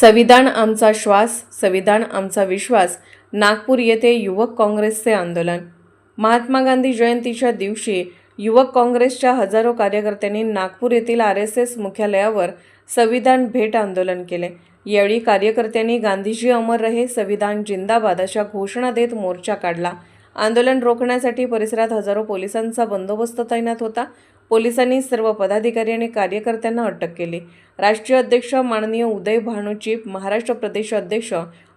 संविधान आमचा श्वास संविधान आमचा विश्वास नागपूर येथे युवक काँग्रेसचे आंदोलन. महात्मा गांधी जयंतीच्या दिवशी युवक काँग्रेसच्या हजारो कार्यकर्त्यांनी नागपूर येथील आर एस एस मुख्यालयावर संविधान भेट आंदोलन केले. यावेळी कार्यकर्त्यांनी गांधीजी अमर रहे संविधान जिंदाबाद अशा घोषणा देत मोर्चा काढला. आंदोलन रोखण्यासाठी परिसरात हजारो पोलिसांचा बंदोबस्त तैनात होता. पोलिसांनी सर्व पदाधिकारी आणि कार्यकर्त्यांना अटक केली. राष्ट्रीय अध्यक्ष माननीय उदय भानुचीप महाराष्ट्र प्रदेश अध्यक्ष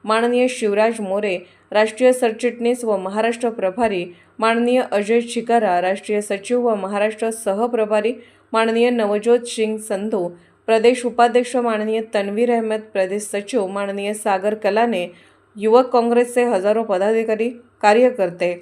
माननीय शिवराज मोरे राष्ट्रीय सरचिटणीस व महाराष्ट्र प्रभारी माननीय अजय शिकारा राष्ट्रीय सचिव व महाराष्ट्र सहप्रभारी माननीय नवज्योत सिंग संधू प्रदेश उपाध्यक्ष माननीय तन्वीर अहमद प्रदेश सचिव माननीय सागर कलाने युवक काँग्रेसचे हजारो पदाधिकारी कार्यकर्ते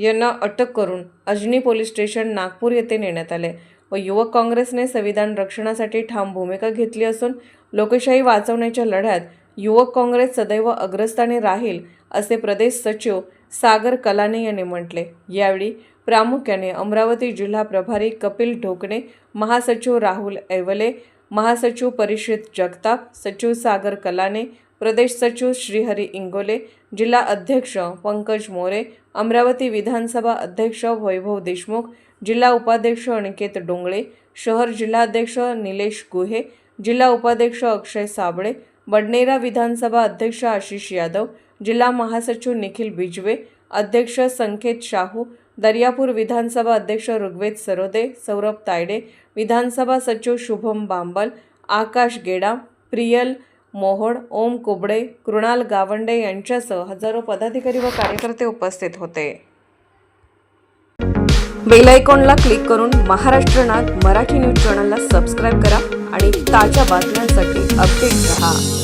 यांना अटक करून अजनी पोलीस स्टेशन नागपूर येथे नेण्यात आले व युवक काँग्रेसने संविधान रक्षणासाठी ठाम भूमिका घेतली असून लोकशाही वाचवण्याच्या लढ्यात युवक काँग्रेस सदैव अग्रस्थानी राहील असे प्रदेश सचिव सागर कलाने यांनी म्हटले. यावेळी प्रामुख्याने अमरावती जिल्हा प्रभारी कपिल ढोकणे महासचिव राहुल ऐवले महासचिव परिषद जगताप सचिव सागर कलाने प्रदेश सचिव श्रीहरी इंगोले जिल्हा अध्यक्ष पंकज मोरे अमरावती विधानसभा अध्यक्ष वैभव देशमुख जिल्हा उपाध्यक्ष अनिकेत डोंगळे शहर जिल्हाध्यक्ष निलेश गुहे जिल्हा उपाध्यक्ष अक्षय साबळे बडनेरा विधानसभा अध्यक्ष आशिष यादव जिल्हा महासचिव निखिल बिजवे अध्यक्ष संकेत शाहू दर्यापूर विधानसभा अध्यक्ष ऋग्वेद सरोदे सौरभ तायडे विधानसभा सचिव शुभम बांबल आकाश गेडा प्रियल मोहोड ओम कुबडे कृणाल गावंडे यांच्यासह हजारो पदाधिकारी व कार्यकर्ते उपस्थित होते. बेलायकॉनला क्लिक करून महाराष्ट्र नाग मराठी न्यूज चॅनलला सबस्क्राईब करा आणि ताज्या बातम्यांसाठी अपडेट रहा.